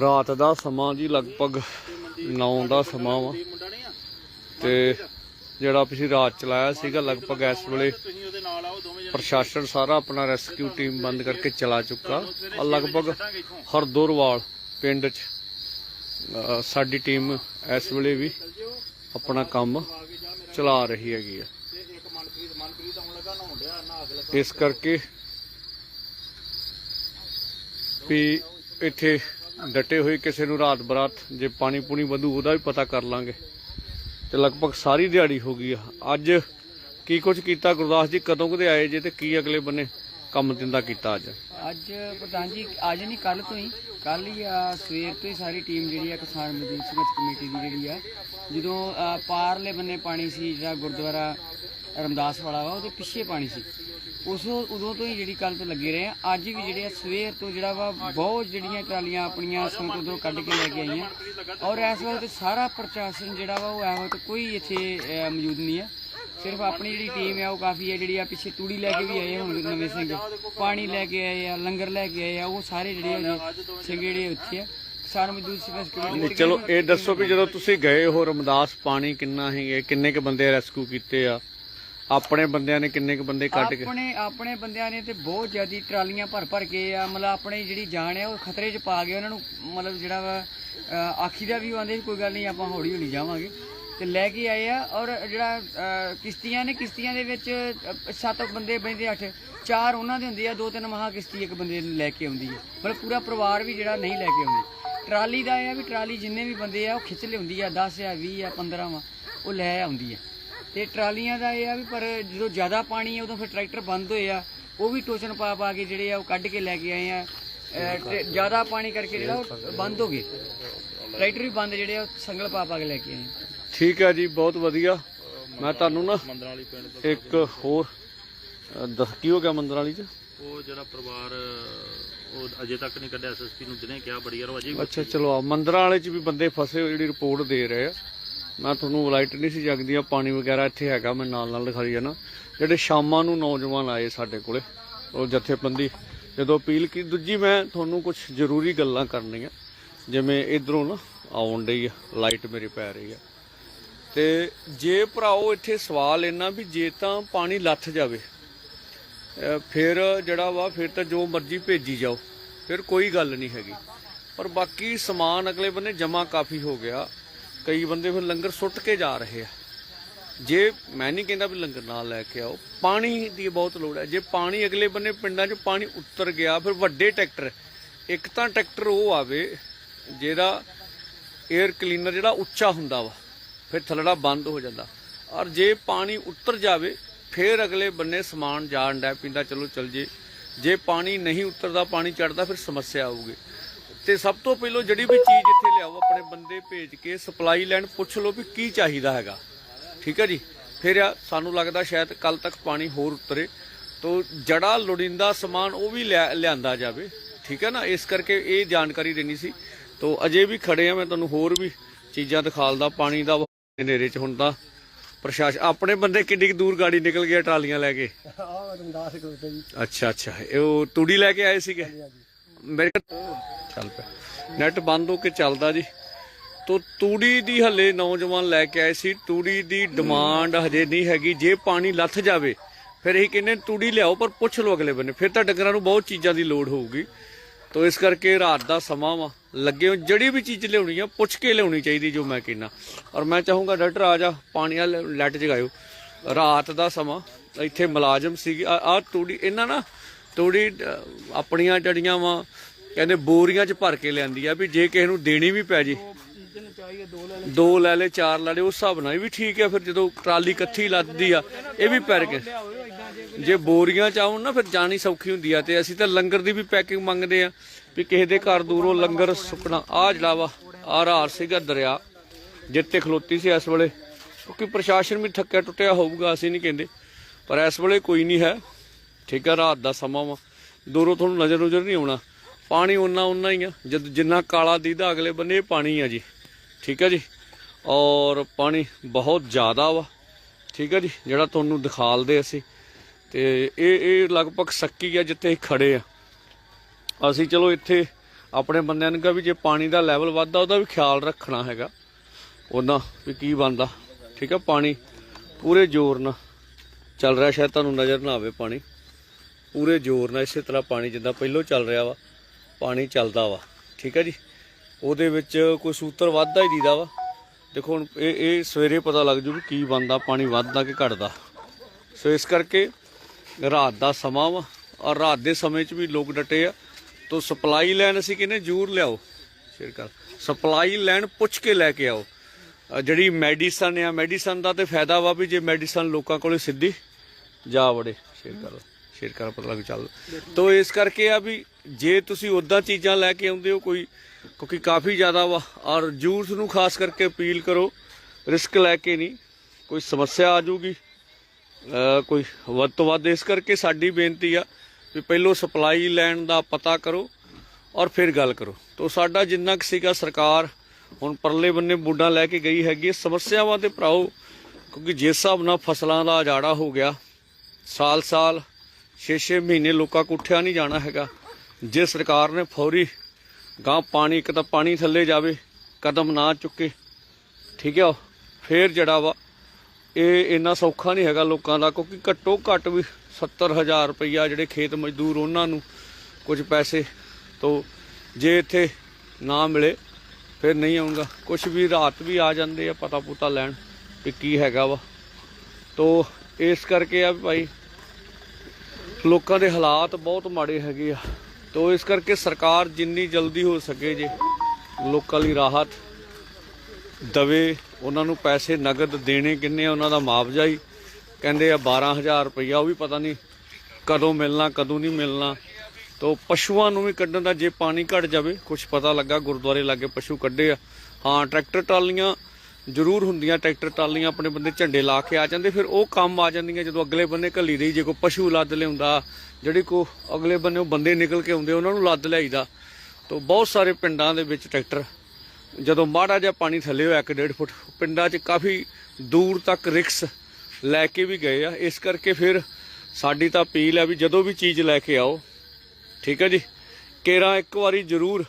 ਰਾਤ ਦਾ ਸਮਾਂ ਜੀ, ਲਗਭਗ 9 ਦਾ ਸਮਾਂ ਵਾ। ਤੇ ਜਿਹੜਾ ਪਿਛਲੀ ਰਾਤ ਚਲਾਇਆ ਸੀਗਾ, ਲਗਭਗ ਇਸ ਵੇਲੇ ਪ੍ਰਸ਼ਾਸਨ ਸਾਰਾ ਆਪਣਾ ਰੈਸਕਿਊ ਟੀਮ ਬੰਦ ਕਰਕੇ ਚਲਾ ਚੁੱਕਾ। ਆ ਲਗਭਗ ਹਰਦੋਰਵਾਲ ਪਿੰਡ 'ਚ ਸਾਡੀ ਟੀਮ ਇਸ ਵੇਲੇ ਵੀ ਆਪਣਾ ਕੰਮ ਚਲਾ ਰਹੀ ਹੈਗੀ ਆ। ਇਸ ਕਰਕੇ ਵੀ ਇੱਥੇ ਡਟੇ ਹੋਏ ਕਿਸੇ ਨੂੰ ਰਾਤ ਬਰਾਤ ਜੇ ਪਾਣੀ ਪੂਣੀ ਵਧੂ ਉਹਦਾ ਵੀ ਪਤਾ ਕਰ ਲਾਂਗੇ। ਤੇ ਲਗਭਗ ਸਾਰੀ ਦਿਹਾੜੀ ਹੋ ਗਈ ਆ। ਅੱਜ ਕੀ ਕੁਝ ਕੀਤਾ? ਗੁਰਦਾਸ ਜੀ ਕਦੋਂ ਕਦੇ ਆਏ ਜੇ ਤੇ ਕੀ ਅਗਲੇ ਬੰਨੇ ਕੰਮ ਦਿੰਦਾ ਕੀਤਾ ਅੱਜ? ਅੱਜ ਪ੍ਰਧਾਨ ਜੀ, ਅੱਜ ਨਹੀਂ ਕੱਲ ਤੋਂ ਹੀ। ਕੱਲ ਹੀ ਆ ਸਵੇਰ ਤੋਂ ਹੀ ਸਾਰੀ ਟੀਮ ਜਿਹੜੀ ਆ ਕਿਸਾਨ ਮਜ਼ਦੂਰ ਸੰਘਰਸ਼ ਕਮੇਟੀ ਦੀ ਜਿਹੜੀ ਆ, ਜਦੋਂ ਪਾਰਲੇ ਬੰਨੇ ਪਾਣੀ ਸੀ ਜਿਹੜਾ ਗੁਰਦੁਆਰਾ ਰਮਦਾਸ ਵਾਲਾ ਵਾ, ਉਹਦੇ ਪਿੱਛੇ ਪਾਣੀ ਸੀ। ਉਸ ਉਦੋਂ ਤੋਂ ਹੀ ਜਿਹੜੀ ਕੱਲ ਤੋਂ ਲੱਗੇ ਰਹੇ ਆ। ਅੱਜ ਵੀ ਜਿਹੜੇ ਆ, ਸਵੇਰ ਤੋਂ ਜਿਹੜਾ ਵਾ, ਬਹੁਤ ਜਿਹੜੀਆਂ ਟਰਾਲੀਆਂ ਆਪਣੀਆਂ ਸੰਗਤ ਉਧਰੋਂ ਕੱਢ ਕੇ ਲੈ ਕੇ ਆਈਆਂ। ਔਰ ਇਸ ਵਕਤ ਸਾਰਾ ਪ੍ਰਸ਼ਾਸਨ ਜਿਹੜਾ ਵਾ, ਉਹ ਇਹੋ ਕੋਈ ਇੱਥੇ ਮੌਜੂਦ ਨਹੀਂ ਆ। ਸਿਰਫ ਆਪਣੀ ਜਿਹੜੀ ਟੀਮ ਆ, ਉਹ ਕਾਫੀ ਹੈ ਜਿਹੜੀ ਆ, ਪਿੱਛੇ ਤੂੜੀ ਲੈ ਕੇ ਵੀ ਆਏ ਹੁਣ ਨਵੇਂ ਸਿੰਘ। ਪਾਣੀ ਲੈ ਕੇ ਆਏ ਆ, ਲੰਗਰ ਲੈ ਕੇ ਆਏ ਆ, ਉਹ ਸਾਰੇ ਜਿਹੜੇ ਆ, ਸਿੰਘ ਜਿਹੜੇ ਉੱਥੇ ਆ। ਕਿਸਾਨ ਮਜ਼ਦੂਰ ਸੰਘਰਸ਼ ਕਮੇਟੀ ਚਲੋ, ਇਹ ਦੱਸੋ ਵੀ ਜਦੋਂ ਤੁਸੀਂ ਗਏ ਹੋ ਰਮਦਾਸ, ਪਾਣੀ ਕਿੰਨਾ ਹੈਗੇ, ਕਿੰਨੇ ਕ ਬੰਦੇ ਰੈਸਕਿਊ ਕੀਤੇ ਆ? ਆਪਣੇ ਬੰਦਿਆਂ ਨੇ ਕਿੰਨੇ ਕੁ ਬੰਦੇ ਕੱਢ ਕੇ ਆਪਣੇ ਆਪਣੇ ਬੰਦਿਆਂ ਨੇ ਤੇ ਬਹੁਤ ਜ਼ਿਆਦੀ ਟਰਾਲੀਆਂ ਭਰ ਭਰ ਕੇ ਆ, ਮਤਲਬ ਆਪਣੀ ਜਿਹੜੀ ਜਾਨ ਆ ਉਹ ਖਤਰੇ 'ਚ ਪਾ ਕੇ ਉਹਨਾਂ ਨੂੰ ਮਤਲਬ ਜਿਹੜਾ ਵਾ ਆਖੀ ਦਾ ਵੀ ਆਂਦੇ ਕੋਈ ਗੱਲ ਨਹੀਂ, ਆਪਾਂ ਹੌਲੀ ਹੌਲੀ ਜਾਵਾਂਗੇ। ਤੇ ਲੈ ਕੇ ਆਏ ਆ ਔਰ ਜਿਹੜਾ ਕਿਸ਼ਤੀਆਂ ਨੇ, ਕਿਸ਼ਤੀਆਂ ਦੇ ਵਿੱਚ ਸੱਤ ਬੰਦੇ ਬੈਂਦੇ ਅੱਠ, ਚਾਰ ਉਹਨਾਂ ਦੇ ਹੁੰਦੇ ਆ, ਦੋ ਤਿੰਨ ਮਹਾ ਕਿਸ਼ਤੀ ਇੱਕ ਬੰਦੇ ਨੂੰ ਲੈ ਕੇ ਆਉਂਦੀ ਹੈ ਮਤਲਬ ਪੂਰਾ ਪਰਿਵਾਰ ਵੀ ਜਿਹੜਾ ਨਹੀਂ ਲੈ ਕੇ ਆਉਂਦੀ। ਟਰਾਲੀ ਦਾ ਇਹ ਆ ਵੀ ਟਰਾਲੀ ਜਿੰਨੇ ਵੀ ਬੰਦੇ ਆ, ਉਹ ਖਿੱਚ ਲਿਆਉਂਦੀ ਆ 10 ਆ 20 ਆ 15 ਵਾ, ਉਹ ਲੈ ਆਉਂਦੀ ਆ। ਤੇ ਟਰਾਲੀਆਂ ਦਾ ਇਹ ਆ ਵੀ ਪਰ ਜਦੋਂ ਜ਼ਿਆਦਾ ਪਾਣੀ ਆ ਉਦੋਂ ਫਿਰ ਟਰੈਕਟਰ ਬੰਦ ਹੋਏ ਆ। ਉਹ ਵੀ ਟੋਚਨ ਪਾ ਪਾ ਕੇ ਜਿਹੜੇ ਆ ਉਹ ਕੱਢ ਕੇ ਲੈ ਕੇ ਆਏ ਆ। ਜ਼ਿਆਦਾ ਪਾਣੀ ਕਰਕੇ ਜਿਹੜਾ ਉਹ ਬੰਦ ਹੋ ਗਏ। ਟਰੈਕਟਰ ਵੀ ਬੰਦ ਜਿਹੜੇ ਆ ਉਹ ਸੰਗਲ ਪਾ ਪਾ ਕੇ ਲੈ ਕੇ ਆਏ ਆ। ਠੀਕ ਹੈ ਜੀ ਬਹੁਤ ਵਧੀਆ। ਮੈਂ ਤੁਹਾਨੂੰ ਨਾ ਇੱਕ ਹੋਰ ਦੱਸ ਕੀ ਹੋ ਗਿਆ ਮੰਦਰ ਵਾਲੀ ਚ? ਉਹ ਜਿਹੜਾ ਪਰਿਵਾਰ ਉਹ ਅਜੇ ਤੱਕ ਨਹੀਂ ਕੱਢਿਆ ਐਸਐਸਪੀ ਨੂੰ ਦਿਨੇ ਕਿਹਾ ਬੜੀ ਯਾਰ ਅਜੇ ਅੱਛਾ ਚਲੋ ਆ ਮੰਦਰਾਂ ਵਾਲੇ ਚ ਵੀ ਬੰਦੇ ਫਸੇ ਹੋਏ ਜਿਹੜੀ ਰਿਪੋਰਟ ਦੇ ਰਹੇ ਆ। ਮੈਂ ਤੁਹਾਨੂੰ ਲਾਈਟ ਨਹੀਂ ਸੀ ਜਗਦੀਆਂ ਪਾਣੀ ਵਗੈਰਾ ਇੱਥੇ ਹੈਗਾ, ਮੈਂ ਨਾਲ ਨਾਲ ਦਿਖਾਈ ਜਾਣਾ ਜਿਹੜੇ ਸ਼ਾਮਾਂ ਨੂੰ ਨੌਜਵਾਨ ਆਏ ਸਾਡੇ ਕੋਲੇ, ਉਹ ਜਥੇਬੰਦੀ, ਜਦੋਂ ਅਪੀਲ ਕੀ, ਦੂਜੀ ਮੈਂ ਤੁਹਾਨੂੰ ਕੁਝ ਜ਼ਰੂਰੀ ਗੱਲਾਂ ਕਰਨੀਆਂ, ਜਿਵੇਂ ਇਧਰੋਂ ਨਾ ਆਉਣ ਡਈ ਆ, ਲਾਈਟ ਮੇਰੀ ਪੈ ਰਹੀ ਆ। ਤੇ ਜੇ ਭਰਾਓ ਇੱਥੇ ਸਵਾਲ ਇਹਨਾਂ ਵੀ ਜੇ ਤਾਂ ਪਾਣੀ ਲੱਥ ਜਾਵੇ ਫਿਰ ਜਿਹੜਾ ਵਾ, ਫਿਰ ਤਾਂ ਜੋ ਮਰਜ਼ੀ ਭੇਜੀ ਜਾਓ, ਫਿਰ ਕੋਈ ਗੱਲ ਨਹੀਂ ਹੈਗੀ। ਪਰ ਬਾਕੀ ਸਮਾਨ ਅਗਲੇ ਬੰਨੇ ਜਮਾ ਕਾਫੀ ਹੋ ਗਿਆ। ਕਈ ਬੰਦੇ ਫਿਰ ਲੰਗਰ ਸੁੱਟ ਕੇ ਜਾ ਰਹੇ ਆ। ਜੇ ਮੈਂ ਨਹੀਂ ਕਹਿੰਦਾ ਵੀ ਲੰਗਰ ਨਾਲ ਲੈ ਕੇ ਆਓ, ਪਾਣੀ ਦੀ ਬਹੁਤ ਲੋੜ ਹੈ। ਜੇ ਪਾਣੀ ਅਗਲੇ ਬੰਨੇ ਪਿੰਡਾਂ 'ਚ ਪਾਣੀ ਉੱਤਰ ਗਿਆ, ਫਿਰ ਵੱਡੇ ਟਰੈਕਟਰ, ਇੱਕ ਤਾਂ ਟਰੈਕਟਰ ਉਹ ਆਵੇ ਜਿਹੜਾ 에ਅਰ ਕਲੀਨਰ ਜਿਹੜਾ ਉੱਚਾ ਹੁੰਦਾ ਵਾ, ਫਿਰ ਥੱਲੜਾ ਬੰਦ ਹੋ ਜਾਂਦਾ। ਔਰ ਜੇ ਪਾਣੀ ਉੱਤਰ ਜਾਵੇ, ਫਿਰ ਅਗਲੇ ਬੰਨੇ ਸਮਾਨ ਜਾਣ ਡੈ ਪਿੰਦਾ ਚਲੋ ਚਲ ਜੇ। ਜੇ ਪਾਣੀ ਨਹੀਂ ਉੱਤਰਦਾ, ਪਾਣੀ ਚੜਦਾ ਫਿਰ ਸਮੱਸਿਆ ਆਊਗੀ। ਤੇ ਸਭ ਤੋਂ ਪਹਿਲਾਂ ਜਿਹੜੀ ਵੀ ਚੀਜ਼ ਇੱਥੇ ਲਿਆਓ ਆਪਣੇ ਬੰਦੇ ਭੇਜ ਕੇ ਸਪਲਾਈ ਲੈਣ ਪੁੱਛ ਲਓ ਵੀ ਕੀ ਚਾਹੀਦਾ ਹੈਗਾ। ਠੀਕ ਹੈ ਜੀ? ਫਿਰ ਸਾਨੂੰ ਲੱਗਦਾ ਸ਼ਾਇਦ ਕੱਲ ਤੱਕ ਪਾਣੀ ਹੋਰ ਉਤਰੇ। ਤੋ ਜੜਾ ਲੋੜੀਂਦਾ ਸਮਾਨ ਉਹ ਵੀ ਲਿਆ- ਲਿਆਂਦਾ ਜਾਵੇ। ਠੀਕ ਹੈ ਨਾ? ਇਸ ਕਰਕੇ ਇਹ ਜਾਣਕਾਰੀ ਦੇਣੀ ਸੀ। ਤੋ ਅਜੇ ਵੀ ਖੜੇ ਆ ਮੈਂ ਤੁਹਾਨੂੰ ਹੋਰ ਵੀ ਚੀਜ਼ਾਂ ਦਿਖਾਲਦਾ ਪਾਣੀ ਦਾ ਹਨੇਰੇ ਚ ਹੁਣ ਤਾਂ ਪ੍ਰਸ਼ਾਸਨ ਆਪਣੇ ਬੰਦੇ ਕਿੰਨੀ ਕੁ ਦੂਰ ਗਾੜੀ ਨਿਕਲ ਗਿਆ ਟਰਾਲੀਆਂ ਲੈ ਕੇ? ਅੱਛਾ ਅੱਛਾ। ਇਹ ਉਹ ਤੂੜੀ ਲੈ ਕੇ ਆਏ ਸੀਗੇ? ਮੇਰੇ ਚੱਲ ਪਿਆ। ਨੈਟ ਬੰਦ ਹੋ ਕੇ ਚੱਲਦਾ ਜੀ। ਤੋ ਤੂੜੀ ਦੀ ਹੱਲੇ ਨੌਜਵਾਨ ਲੈ ਕੇ ਆਏ ਸੀ। ਤੂੜੀ ਦੀ ਡਿਮਾਂਡ ਹਜੇ ਨਹੀਂ ਹੈਗੀ। ਜੇ ਪਾਣੀ ਲੱਥ ਜਾਵੇ, ਫਿਰ ਇਹ ਕਹਿੰਦੇ ਤੂੜੀ ਲਿਆਓ, ਪਰ ਪੁੱਛ ਲਓ ਅਗਲੇ ਬੰਨੇ। ਫਿਰ ਤਾਂ ਡੰਗਰਾਂ ਨੂੰ ਬਹੁਤ ਚੀਜ਼ਾਂ ਦੀ ਲੋੜ ਹੋਊਗੀ। ਤੋ ਇਸ ਕਰਕੇ ਰਾਤ ਦਾ ਸਮਾਂ ਵਾ। ਲੱਗੇ ਹੋ ਜਿਹੜੀ ਵੀ ਚੀਜ਼ ਲਿਆਉਣੀ ਆ, ਪੁੱਛ ਕੇ ਲਿਆਉਣੀ ਚਾਹੀਦੀ ਜੋ ਮੈਂ ਕਹਿੰਦਾ। ਔਰ ਮੈਂ ਚਾਹੂੰਗਾ ਡਾਕਟਰ ਆ ਜਾ, ਪਾਣੀ ਆ ਲੈਟ ਜਗਾਇਓ। ਰਾਤ ਦਾ ਸਮਾਂ, ਇੱਥੇ ਮੁਲਾਜ਼ਮ ਸੀ ਆ ਤੂੜੀ, ਇਹਨਾਂ ਨਾ ਤੂੜੀ ਆਪਣੀਆਂ ਜੜੀਆਂ ਵਾ, ਕਹਿੰਦੇ ਬੋਰੀਆਂ 'ਚ ਭਰ ਕੇ ਲਿਆਂਦੀ ਆ ਵੀ ਜੇ ਕਿਸੇ ਨੂੰ ਦੇਣੀ ਵੀ ਪੈ ਜੇ। ਦੋ ਲੈ ਲੈ, ਚਾਰ ਲੈ ਲੈ, ਉਸ ਹਿਸਾਬ ਨਾਲ ਇਹ ਵੀ ਠੀਕ ਹੈ ਫਿਰ ਜਦੋਂ ਟਰਾਲੀ ਇਕੱਠੀ ਲੱਦਦੀ ਆ, ਇਹ ਵੀ ਪੈਰ ਕੇ। ਜੇ ਬੋਰੀਆਂ ਚ ਆਉਣ ਨਾ, ਫਿਰ ਜਾਣੀ ਸੌਖੀ ਹੁੰਦੀ ਆ, ਤੇ ਅਸੀਂ ਤਾਂ ਲੰਗਰ ਦੀ ਵੀ ਪੈਕਿੰਗ ਮੰਗਦੇ ਆ, ਵੀ ਕਿਸੇ ਦੇ ਘਰ ਦੂਰੋਂ ਲੰਗਰ ਸੁੱਕਣਾ। ਆ ਜਿਹੜਾ ਵਾ ਆਰ ਰਾਰ ਸੀਗਾ ਦਰਿਆ ਜਿੱਤੇ ਖਲੋਤੀ ਸੀ ਇਸ ਵੇਲੇ। ਕਿਉਂਕਿ ਪ੍ਰਸ਼ਾਸਨ ਵੀ ਥੱਕਿਆ ਟੁੱਟਿਆ ਹੋਊਗਾ, ਅਸੀਂ ਨਹੀਂ ਕਹਿੰਦੇ। ਪਰ ਇਸ ਵੇਲੇ ਕੋਈ ਨਹੀਂ ਹੈ। ਠੀਕ ਆ, ਰਾਤ ਦਾ ਸਮਾਂ ਵਾ। ਦੂਰੋਂ ਤੁਹਾਨੂੰ ਨਜ਼ਰ ਨਜ਼ਰ ਨਹੀਂ ਆਉਣਾ। ਪਾਣੀ ਉਨਾ ਉਨਾ ਹੀ ਆ। ਜਦ ਜਿੰਨਾ ਕਾਲਾ ਦੀਦਾ, ਅਗਲੇ ਬੰਨੇ ਇਹ ਪਾਣੀ ਆ ਜੀ। ਠੀਕ ਹੈ ਜੀ? ਔਰ ਪਾਣੀ ਬਹੁਤ ਜ਼ਿਆਦਾ ਵਾ। ਠੀਕ ਹੈ ਜੀ? ਜਿਹੜਾ ਤੁਹਾਨੂੰ ਦਿਖਾਲਦੇ ਅਸੀਂ। ਤੇ ਇਹ ਇਹ ਲਗਭਗ ਸੱਕੀ ਆ, ਜਿੱਥੇ ਅਸੀਂ ਖੜੇ ਆ। ਅਸੀਂ ਚਲੋ ਇੱਥੇ ਆਪਣੇ ਬੰਦਿਆਂ ਨੂੰ ਕਿਹਾ ਵੀ ਜੇ ਪਾਣੀ ਦਾ ਲੈਵਲ ਵੱਧਦਾ, ਉਹਦਾ ਵੀ ਖਿਆਲ ਰੱਖਣਾ ਹੈਗਾ। ਉਹਨਾਂ ਵੀ ਕੀ ਬਣਦਾ। ਠੀਕ ਆ? ਪਾਣੀ ਪੂਰੇ ਜ਼ੋਰ ਨਾਲ ਚੱਲ ਰਿਹਾ। ਸ਼ਾਇਦ ਤੁਹਾਨੂੰ ਨਜ਼ਰ ਨਾ ਆਵੇ ਪਾਣੀ। ਪੂਰੇ ਜ਼ੋਰ ਨਾਲ ਇਸੇ ਤਰ੍ਹਾਂ ਪਾਣੀ ਜਿੱਦਾਂ ਪਹਿਲਾਂ ਚੱਲ ਰਿਹਾ ਵਾ, ਪਾਣੀ ਚੱਲਦਾ ਵਾ। ਠੀਕ ਹੈ ਜੀ? ਉਹਦੇ ਵਿੱਚ ਕੋਈ ਸੂਤਰ ਵੱਧਦਾ ਹੀ ਦੀਦਾ ਵਾ। ਦੇਖੋ ਹੁਣ ਇਹ ਇਹ ਸਵੇਰੇ ਪਤਾ ਲੱਗ ਜੂ ਵੀ ਕੀ ਬਣਦਾ, ਪਾਣੀ ਵੱਧਦਾ ਕਿ ਘਟਦਾ। ਸੋ ਇਸ ਕਰਕੇ ਰਾਤ ਦਾ ਸਮਾਂ ਵਾ ਔਰ ਰਾਤ ਦੇ ਸਮੇਂ 'ਚ ਵੀ ਲੋਕ ਡਟੇ ਆ। ਤੋ ਸਪਲਾਈ ਲੈਣ ਅਸੀਂ ਕਹਿੰਦੇ ਜ਼ਰੂਰ ਲਿਆਓ। ਸ਼ੇਰਕਰ ਸਪਲਾਈ ਲੈਣ ਪੁੱਛ ਕੇ ਲੈ ਕੇ ਆਓ। ਜਿਹੜੀ ਮੈਡੀਸਨ ਆ, ਮੈਡੀਸਨ ਦਾ ਤੇ ਫਾਇਦਾ ਵਾ ਵੀ ਜੇ ਮੈਡੀਸਨ ਲੋਕਾਂ ਕੋਲੇ ਸਿੱਧੀ ਜਾ ਵੜੇ। ਸ਼ੇਅਰ ਕਰ। ਸ਼ੇਅਰ ਕਰ ਪਤਾ ਲੱਗ ਚੱਲ ਤੋ ਇਸ ਕਰਕੇ ਆ ਵੀ ਜੇ ਤੁਸੀਂ ਉਦਾਂ ਚੀਜ਼ਾਂ ਲੈ ਕੇ ਆਉਂਦੇ ਹੋ ਕੋਈ, ਕਿਉਂਕਿ ਕਾਫੀ ਜ਼ਿਆਦਾ ਵਾ, ਔਰ ਜੂਸ ਨੂੰ ਖਾਸ ਕਰਕੇ ਅਪੀਲ ਕਰੋ, ਰਿਸਕ ਲੈ ਕੇ ਨਹੀਂ, ਕੋਈ ਸਮੱਸਿਆ ਆ ਜੂਗੀ ਕੋਈ ਵੱਧ ਤੋਂ ਵੱਧ ਇਸ ਕਰਕੇ ਸਾਡੀ ਬੇਨਤੀ ਆ ਵੀ ਪਹਿਲੋਂ ਸਪਲਾਈ ਲੈਣ ਦਾ ਪਤਾ ਕਰੋ ਔਰ ਫਿਰ ਗੱਲ ਕਰੋ ਤੋ ਸਾਡਾ ਜਿੰਨਾ ਕੁ ਸੀਗਾ ਸਰਕਾਰ, ਹੁਣ ਪਰਲੇ ਬੰਨੇ ਬੂਡਾਂ ਲੈ ਕੇ ਗਈ ਹੈਗੀ ਹੈ। ਸਮੱਸਿਆਵਾਂ ਤੇ ਭਰਾਓ, ਕਿਉਂਕਿ ਜਿਸ ਹਿਸਾਬ ਨਾਲ ਫਸਲਾਂ ਦਾ ਉਜਾੜਾ ਹੋ ਗਿਆ, ਸਾਲ-ਸਾਲ 6-6 ਮਹੀਨੇ ਲੋਕਾਂ ਕੋ ਉੱਠਿਆ ਨਹੀਂ ਜਾਣਾ ਹੈਗਾ। ਜੇ ਸਰਕਾਰ ਨੇ ਫੌਰੀ ਗਾਂ ਪਾਣੀ, ਇੱਕ ਤਾਂ ਪਾਣੀ ਥੱਲੇ ਜਾਵੇ, ਕਦਮ ਨਾ ਚੁੱਕੇ, ਠੀਕ ਹੈ ਫੇਰ ਜਿਹੜਾ ਵਾ, ਇਹ ਇੰਨਾ ਸੌਖਾ ਨਹੀਂ ਹੈਗਾ ਲੋਕਾਂ ਦਾ, ਕਿਉਂਕਿ ਘੱਟੋ ਘੱਟ ਵੀ 70000 ਰੁਪਈਆ ਜਿਹੜੇ ਖੇਤ ਮਜ਼ਦੂਰ ਉਹਨਾਂ ਨੂੰ ਕੁਝ ਪੈਸੇ ਤੋਂ ਜੇ ਇੱਥੇ ਨਾ ਮਿਲੇ, ਫਿਰ ਨਹੀਂ ਆਉਂਗਾ ਕੁਝ ਵੀ ਰਾਤ ਵੀ ਆ ਜਾਂਦੇ ਆ ਪਤਾ ਪੁਤਾ ਲੈਣ ਕਿ ਕੀ ਹੈਗਾ ਵਾ। ਤੋ ਇਸ ਕਰਕੇ ਆ ਵੀ ਭਾਈ ਲੋਕਾਂ ਦੇ ਹਾਲਾਤ ਬਹੁਤ ਮਾੜੇ ਹੈਗੇ ਆ। ਤੋ ਇਸ ਕਰਕੇ ਸਰਕਾਰ ਜਿੰਨੀ ਜਲਦੀ ਹੋ ਸਕੇ ਜੇ ਲੋਕਾਂ ਲਈ ਰਾਹਤ ਦਵੇ, ਉਹਨਾਂ ਨੂੰ ਪੈਸੇ ਨਗਦ ਦੇਣੇ ਕਿੰਨੇ ਆ, ਉਹਨਾਂ ਦਾ ਮੁਆਵਜ਼ਾ ਹੀ ਕਹਿੰਦੇ ਆ 12000 ਰੁਪਈਆ, ਉਹ ਵੀ ਪਤਾ ਨਹੀਂ ਕਦੋਂ ਮਿਲਣਾ, ਕਦੋਂ ਨਹੀਂ ਮਿਲਣਾ। ਤੋ ਪਸ਼ੂਆਂ ਨੂੰ ਵੀ ਕੱਢਣ ਦਾ ਜੇ ਪਾਣੀ ਘਟ ਜਾਵੇ ਕੁਝ ਪਤਾ ਲੱਗਾ ਗੁਰਦੁਆਰੇ ਲਾਗੇ ਪਸ਼ੂ ਕੱਢੇ ਆ। ਹਾਂ, ਟਰੈਕਟਰ ਟਰਾਲੀਆਂ ਜ਼ਰੂਰ ਹੁੰਦੀਆਂ, ਟਰੈਕਟਰ ਟਰਾਲੀਆਂ ਆਪਣੇ ਬੰਦੇ ਝੰਡੇ ਲਾ ਕੇ ਆ ਜਾਂਦੇ, ਫਿਰ ਉਹ ਕੰਮ ਆ ਜਾਂਦੀਆਂ ਜਦੋਂ ਅਗਲੇ ਬੰਨੇ ਘੱਲੀ ਰਹੀ ਜੇ ਕੋਈ ਪਸ਼ੂ ਲੱਦ ਲਿਆਉਂਦਾ, ਜਿਹੜੀ ਕੋ ਅਗਲੇ ਬੰਨੇ ਉਹ ਬੰਦੇ ਨਿਕਲ ਕੇ ਆਉਂਦੇ, ਉਹਨਾਂ ਨੂੰ ਲੱਦ ਲਿਆਈਦਾ। ਤੋ ਬਹੁਤ ਸਾਰੇ ਪਿੰਡਾਂ ਦੇ ਵਿੱਚ ਟਰੈਕਟਰ, ਜਦੋਂ ਮਾੜਾ ਜਿਹਾ ਪਾਣੀ ਥੱਲੇ ਹੋਇਆ 1.5 ਫੁੱਟ, ਪਿੰਡਾਂ 'ਚ ਕਾਫੀ ਦੂਰ ਤੱਕ ਰਿਕਸ ਲੈ ਕੇ ਵੀ ਗਏ ਆ। ਇਸ ਕਰਕੇ ਫਿਰ ਸਾਡੀ ਤਾਂ ਅਪੀਲ ਹੈ ਵੀ ਜਦੋਂ ਵੀ ਚੀਜ਼ ਲੈ ਕੇ ਆਓ, ਠੀਕ ਹੈ ਜੀ? ਕੇਰਾ ਇੱਕ ਵਾਰੀ ਜ਼ਰੂਰ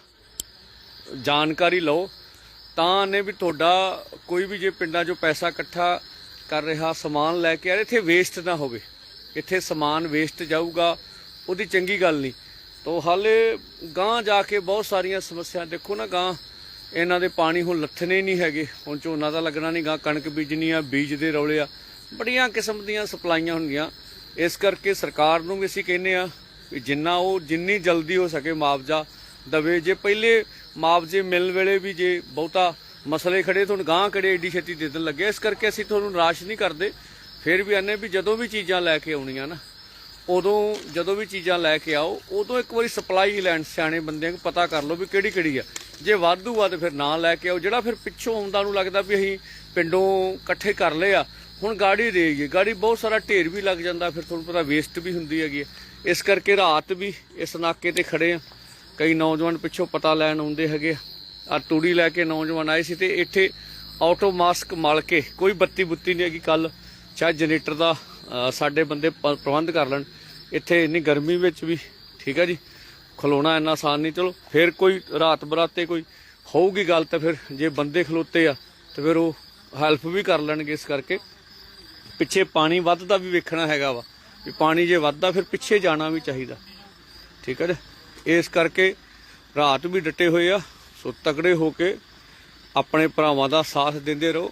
ਜਾਣਕਾਰੀ ਲਓ। ਤਾਂ ਨੇ ਵੀ ਤੁਹਾਡਾ ਕੋਈ ਵੀ ਜੇ ਪਿੰਡਾਂ 'ਚੋਂ ਪੈਸਾ ਇਕੱਠਾ ਕਰ ਰਿਹਾ, ਸਮਾਨ ਲੈ ਕੇ ਆ ਇੱਥੇ ਵੇਸਟ ਨਾ ਹੋਵੇ। ਇੱਥੇ ਸਮਾਨ ਵੇਸਟ ਜਾਊਗਾ, ਉਹਦੀ ਚੰਗੀ ਗੱਲ ਨਹੀਂ। ਤੋ ਹਾਲੇ ਗਾਂ ਜਾ ਕੇ ਬਹੁਤ ਸਾਰੀਆਂ ਸਮੱਸਿਆ, ਦੇਖੋ ਨਾ ਗਾਂ ਇਹਨਾਂ ਦੇ ਪਾਣੀ ਹੁਣ ਲੱਥਣੇ ਨਹੀਂ ਹੈਗੇ। ਹੁਣ ਝੋਨਾ ਤਾਂ ਲੱਗਣਾ ਨਹੀਂ ਗਾਂ ਕਣਕ ਬੀਜਣੀ ਆ, ਬੀਜ ਦੇ ਰੌਲੇ ਆ। ਬੜੀਆਂ ਕਿਸਮ ਦੀਆਂ ਸਪਲਾਈਆਂ ਹੁੰਦੀਆਂ। ਇਸ ਕਰਕੇ ਸਰਕਾਰ ਨੂੰ ਵੀ ਅਸੀਂ ਕਹਿੰਨੇ ਆ ਵੀ ਜਿੰਨਾ ਉਹ, ਜਿੰਨੀ ਜਲਦੀ ਹੋ ਸਕੇ ਮੁਆਵਜ਼ਾ ਦਵੇ। ਜੇ ਪਹਿਲੇ ਮੁਆਵਜ਼ੇ ਮਿਲਣ ਵੇਲੇ ਵੀ ਜੇ ਬਹੁਤਾ ਮਸਲੇ ਖੜੇ, ਤੁਹਾਨੂੰ ਗਾਂ ਕੜੇ ਏਡੀ ਛੇਤੀ ਦੇ ਦੇਣ ਲੱਗੇ। ਇਸ ਕਰਕੇ ਅਸੀਂ ਤੁਹਾਨੂੰ ਨਿਰਾਸ਼ ਨਹੀਂ ਕਰਦੇ। ਫਿਰ ਵੀ ਆਨੇ ਵੀ ਜਦੋਂ ਵੀ ਚੀਜ਼ਾਂ ਲੈ ਕੇ ਆਉਣੀਆਂ ਨਾ, ਉਦੋਂ ਜਦੋਂ ਵੀ ਚੀਜ਼ਾਂ ਲੈ ਕੇ ਆਓ, ਉਦੋਂ ਇੱਕ ਵਾਰੀ ਸਪਲਾਈ ਲੈਣ ਸਿਆਣੇ ਬੰਦਿਆਂ ਨੂੰ ਪਤਾ ਕਰ ਲਓ ਵੀ ਕਿਹੜੀ ਕਿਹੜੀ ਆ। ਜੇ ਵਾਧੂ ਆ ਤੇ ਫਿਰ ਨਾ ਲੈ ਕੇ ਆਓ, ਜਿਹੜਾ ਫਿਰ ਪਿੱਛੋਂ ਆਉਂਦਾ ਨੂੰ ਲੱਗਦਾ ਵੀ ਅਸੀਂ ਪਿੰਡੋਂ ਇਕੱਠੇ ਕਰ ਲਏ ਆ। ਹੁਣ ਗਾੜੀ ਦੇ ਗਈ ਗਾੜੀ ਬਹੁਤ ਸਾਰਾ ਢੇਰ ਵੀ ਲੱਗ ਜਾਂਦਾ, ਫਿਰ ਤੁਹਾਨੂੰ ਪਤਾ ਵੇਸਟ ਵੀ ਹੁੰਦੀ ਹੈਗੀ ਹੈ। ਇਸ ਕਰਕੇ ਰਾਤ ਵੀ ਇਸ ਨਾਕੇ ਤੇ ਖੜੇ ਆ। ਕਈ ਨੌਜਵਾਨ ਪਿੱਛੋਂ ਪਤਾ ਲੈਣ ਆਉਂਦੇ ਹੈਗੇ ਆ। ਤੂੜੀ ਲੈ ਕੇ ਨੌਜਵਾਨ ਆਏ ਸੀ ਤੇ ਇੱਥੇ ਆਟੋ ਮਾਸਕ ਮਲ ਕੇ, ਕੋਈ ਬੱਤੀ ਬੁੱਤੀ ਨਹੀਂ ਹੈਗੀ ਕੱਲ ਸ਼ਾਇਦ ਜਨਰੇਟਰ ਦਾ ਸਾਡੇ ਬੰਦੇ ਪ- ਪ੍ਰਬੰਧ ਕਰ ਲੈਣ। ਇੱਥੇ ਇੰਨੀ ਗਰਮੀ ਵਿੱਚ ਵੀ, ਠੀਕ ਹੈ ਜੀ, ਖਲੋਣਾ ਇੰਨਾ ਆਸਾਨ ਨਹੀਂ। ਚਲੋ, ਫਿਰ ਕੋਈ ਰਾਤ ਬਰਾਤੇ ਕੋਈ ਹੋਊਗੀ ਗੱਲ ਤਾਂ ਫਿਰ ਜੇ ਬੰਦੇ ਖਲੋਤੇ ਆ, ਤੇ ਫਿਰ ਉਹ ਹੈਲਪ ਵੀ ਕਰ ਲੈਣਗੇ ਇਸ ਕਰਕੇ। ਪਿੱਛੇ ਪਾਣੀ ਵੱਧਦਾ ਵੀ ਵੇਖਣਾ ਹੈਗਾ ਵਾ, ਵੀ ਪਾਣੀ ਜੇ ਵੱਧਦਾ ਫਿਰ ਪਿੱਛੇ ਜਾਣਾ ਵੀ ਚਾਹੀਦਾ। ਠੀਕ ਹੈ ਜੀ। ਇਸ ਕਰਕੇ ਰਾਤ ਵੀ ਡਟੇ ਹੋਏ ਆ, ਸੋ ਤਕੜੇ ਹੋ ਕੇ ਆਪਣੇ ਭਰਾਵਾਂ ਦਾ ਸਾਥ ਦਿੰਦੇ ਰਹੋ।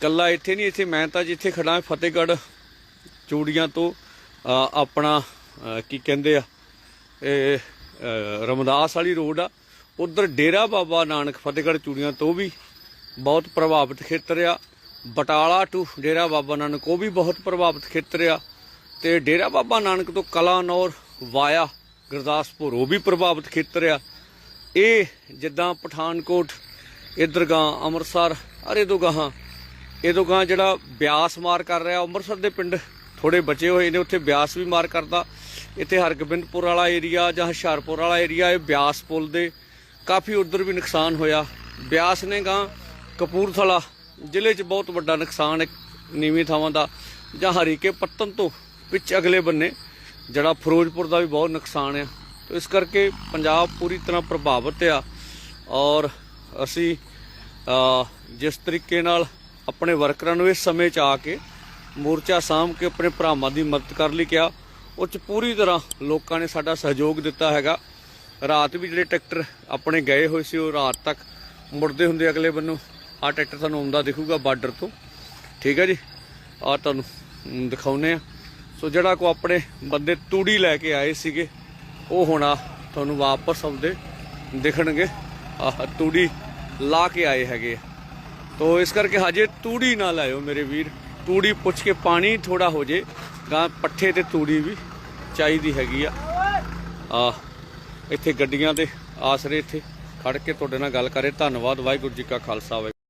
ਕੱਲਾ ਇੱਥੇ ਨਹੀਂ, ਇੱਥੇ ਮੈਂ ਤਾਂ ਜਿੱਥੇ ਖੜਾ ਫਤਿਹਗੜ੍ਹ ਚੂੜੀਆਂ ਤੋਂ ਆਪਣਾ ਕੀ ਕਹਿੰਦੇ ਆ, ਇਹ ਰਮਦਾਸ ਵਾਲੀ ਰੋਡ ਆ। ਉਧਰ ਡੇਰਾ ਬਾਬਾ ਨਾਨਕ ਫਤਿਹਗੜ੍ਹ ਚੂੜੀਆਂ ਤੋਂ ਵੀ ਬਹੁਤ ਪ੍ਰਭਾਵਿਤ ਖੇਤਰ ਆ। ਬਟਾਲਾ ਟੂ ਡੇਰਾ ਬਾਬਾ ਨਾਨਕ, ਉਹ ਵੀ ਬਹੁਤ ਪ੍ਰਭਾਵਿਤ ਖੇਤਰ ਆ। ਤੇ ਡੇਰਾ ਬਾਬਾ ਨਾਨਕ ਤੋਂ ਕਲਾਨੌਰ ਵਾਇਆ ਗੁਰਦਾਸਪੁਰ, ਉਹ ਵੀ ਪ੍ਰਭਾਵਿਤ ਖੇਤਰ ਆ। ਇਹ ਜਿੱਦਾਂ ਪਠਾਨਕੋਟ ਇਧਰ ਗਾਂ ਅੰਮ੍ਰਿਤਸਰ ਅਰੇ ਤੋਂ ਗਾਹਾਂ, ਇਹ ਤੋਂ ਗਾਂ ਜਿਹੜਾ ਬਿਆਸ ਮਾਰ ਕਰ ਰਿਹਾ, ਅੰਮ੍ਰਿਤਸਰ ਦੇ ਪਿੰਡ ਥੋੜੇ ਬਚੇ ਹੋਏ ਨੇ, ਉੱਥੇ ਬਿਆਸ ਵੀ ਮਾਰ ਕਰਦਾ। ਇੱਥੇ ਹਰਗੋਬਿੰਦਪੁਰ ਵਾਲਾ ਏਰੀਆ ਜਾਂ ਹੁਸ਼ਿਆਰਪੁਰ ਵਾਲਾ ਏਰੀਆ, ਇਹ ਬਿਆਸ ਪੁਲ ਦੇ ਕਾਫੀ ਉਧਰ ਵੀ ਨੁਕਸਾਨ ਹੋਇਆ। ਬਿਆਸ ਨੇ ਗਾਂ ਕਪੂਰਥਲਾ ਜ਼ਿਲ੍ਹੇ 'ਚ ਬਹੁਤ ਵੱਡਾ ਨੁਕਸਾਨ ਨੀਵੀਂ ਥਾਵਾਂ ਦਾ, ਜਾਂ ਹਰੀਕੇ ਪੱਤਨ ਤੋਂ ਵਿੱਚ ਅਗਲੇ ਬੰਨੇ ਜਿਹੜਾ ਫਿਰੋਜ਼ਪੁਰ ਦਾ ਵੀ ਬਹੁਤ ਨੁਕਸਾਨ ਆ। ਤੋ ਇਸ ਕਰਕੇ ਪੰਜਾਬ ਪੂਰੀ ਤਰ੍ਹਾਂ ਪ੍ਰਭਾਵਿਤ ਆ ਔਰ ਅਸੀਂ ਜਿਸ ਤਰੀਕੇ ਨਾਲ ਆਪਣੇ ਵਰਕਰਾਂ ਨੂੰ ਇਸ ਸਮੇਂ 'ਚ ਆ ਕੇ ਮੋਰਚਾ ਸਾਂਭ ਕੇ ਆਪਣੇ ਭਰਾਵਾਂ ਦੀ ਮਦਦ ਕਰਨ ਲਈ ਕਿਹਾ ਉਹ 'ਚ ਪੂਰੀ ਤਰ੍ਹਾਂ ਲੋਕਾਂ ਨੇ ਸਾਡਾ ਸਹਿਯੋਗ ਦਿੱਤਾ ਹੈਗਾ। ਰਾਤ ਵੀ ਜਿਹੜੇ ਟਰੈਕਟਰ ਆਪਣੇ ਗਏ ਹੋਏ ਸੀ ਉਹ ਰਾਤ ਤੱਕ ਮੁੜਦੇ ਹੁੰਦੇ ਅਗਲੇ ਬੰਨੋਂ ਆ ਟਰੈਕਟਰ ਤੁਹਾਨੂੰ ਆਉਂਦਾ ਦਿਖੂਗਾ ਬਾਰਡਰ ਤੋਂ। ਠੀਕ ਹੈ ਜੀ? ਆ ਤੁਹਾਨੂੰ ਮ, ਦਿਖਾਉਨੇ ਆ। ਸੋ ਜਿਹੜਾ ਕੋ ਆਪਣੇ ਬੰਦੇ ਤੂੜੀ ਲੈ ਕੇ ਆਏ ਸੀਗੇ, ਉਹ ਹੁਣ ਤੁਹਾਨੂੰ ਵਾਪਸ ਆਉਂਦੇ ਦਿਖਣਗੇ। ਆਹ ਤੂੜੀ ਲਾ ਕੇ ਆਏ ਹੈਗੇ ਆ। ਤੋ ਇਸ ਕਰਕੇ ਹਜੇ ਤੂੜੀ ਨਾ ਲਾਇਓ ਮੇਰੇ ਵੀਰ। ਤੂੜੀ ਪੁੱਛ ਕੇ ਪਾਣੀ ਥੋੜਾ ਹੋ ਜੇ, ਗਾਂ ਪੱਠੇ ਤੇ ਤੂੜੀ ਵੀ ਚਾਹੀਦੀ ਹੈਗੀ ਆ। ਆ ਇੱਥੇ ਗੱਡੀਆਂ ਦੇ ਆਸਰੇ ਇੱਥੇ ਖੜ ਕੇ ਤੁਹਾਡੇ ਨਾਲ ਗੱਲ ਕਰੇ। ਧੰਨਵਾਦ, ਵਾਹਿਗੁਰੂ ਜੀ ਕਾ ਖਾਲਸਾ, ਵਾਹਿਗੁਰੂ